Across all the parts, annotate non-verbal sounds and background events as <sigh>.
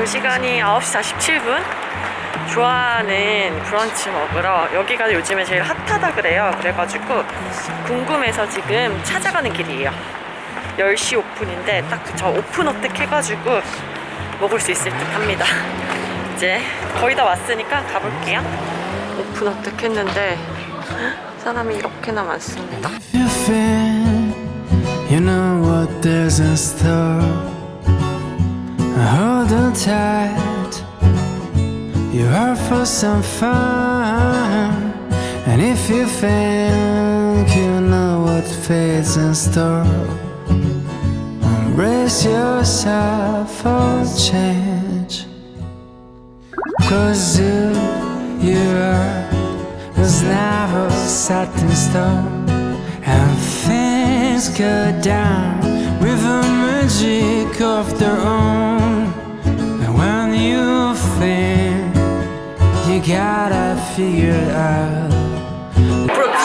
9시 47분 좋아하는 브런치 먹으러 여기가 요즘에 제일 핫하다 그래요. 그래가지고 궁금해서 지금 찾아가는 길이에요. 10시 오픈인데 딱 저 오픈 어택 해가지고 먹을 수 있을 듯 합니다. <laughs> 이제 거의 다 왔으니까 가볼게요. 오픈 어택 했는데 사람이 이렇게나 많습니다. Tight. You're out for some fun, and if you think you know what fate's in store, brace yourself for change. Cause who you are was never set in stone And things go down with a magic of their own And when you gotta figure out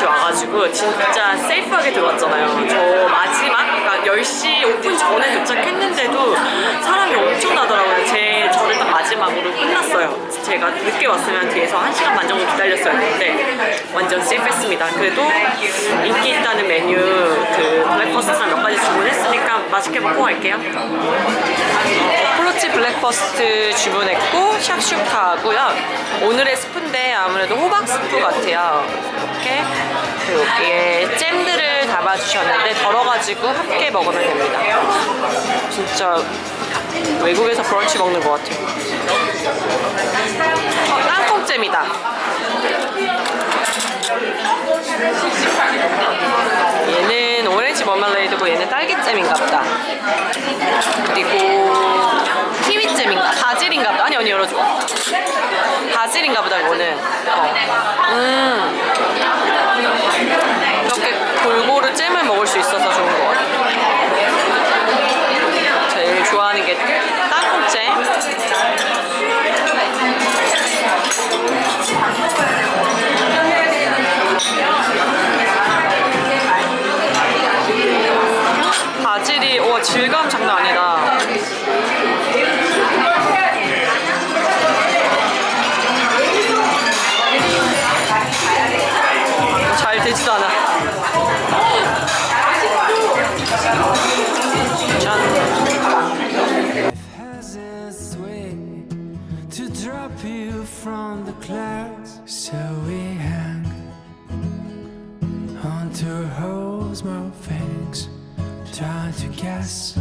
와가지고 진짜 세이프하게 들어왔잖아요. 저 마지막, 그러니까 10시 오픈 전에 도착했는데도 사람이 엄청나더라고요. 제, 저를 딱 마지막으로 끝났어요. 제가 늦게 왔으면 뒤에서 1시간 반 정도 기다렸어야 했는데 완전 세이프했습니다. 그래도 인기 있다는 메뉴 그 블랙버스트랑 몇 가지 주문했으니까 맛있게 먹고 갈게요. 어프로치 블랙버스트 주문했고 샥슈카 하고요. 오늘의 스프인데 아무래도 호박 스프 같아요. 이렇게 그리고 여기에 잼들을 담아주셨는데 덜어가지고 함께 먹으면 됩니다. 진짜 외국에서 브런치 먹는 것 같아요. 어, 땅콩잼이다. 얘는 오렌지 머말레이드고 얘는 딸기잼인가 보다. 그리고 키위잼인가? 바질인가 보다. 아니, 언니 열어줘. 바질인가 보다, 이거는. 어. 음. 이렇게 골고루 잼을 먹을 수 있어서 things, trying to guess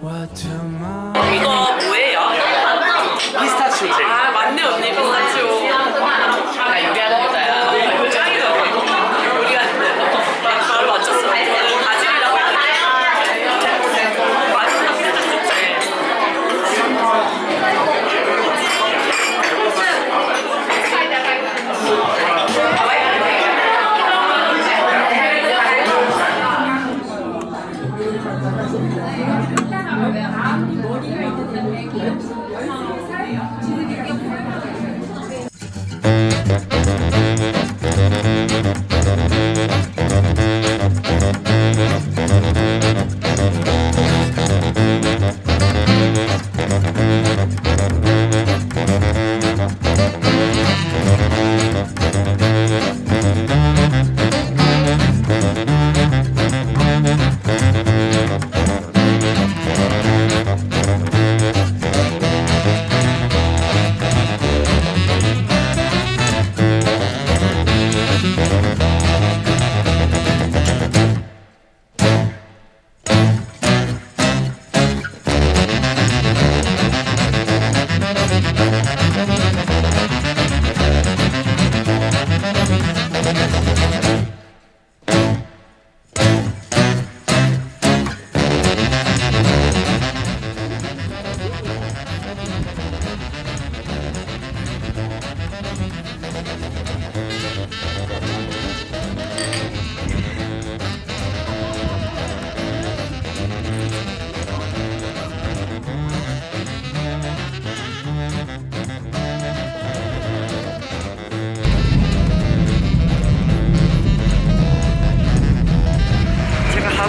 what tomorrow. 이거 뭐예요? <laughs> 피스타치오 젤리. 아, 맞네,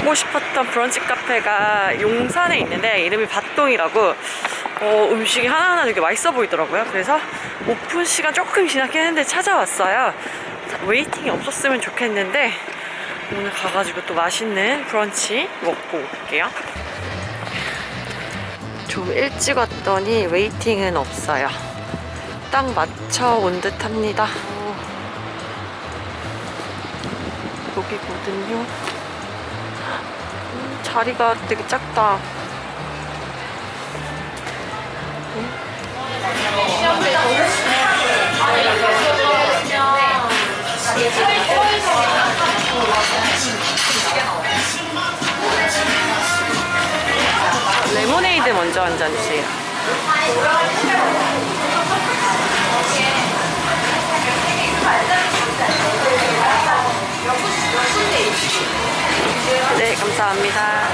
가고 싶었던 브런치 카페가 용산에 있는데 이름이 밭동이라고 어, 음식이 하나하나 되게 맛있어 보이더라고요. 그래서 오픈 시간 조금 지나긴 했는데 찾아왔어요. 자, 웨이팅이 없었으면 좋겠는데 오늘 가가지고 또 맛있는 브런치 먹고 올게요. 좀 일찍 왔더니 웨이팅은 없어요. 딱 맞춰 온 듯합니다. 어, 여기거든요. 음, 자리가 되게 작다. 레모네이드 먼저 한 잔 주세요. 네, 감사합니다.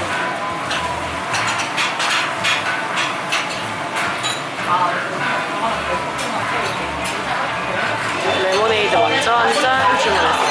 레모네이드 완전 짠 주문했어요.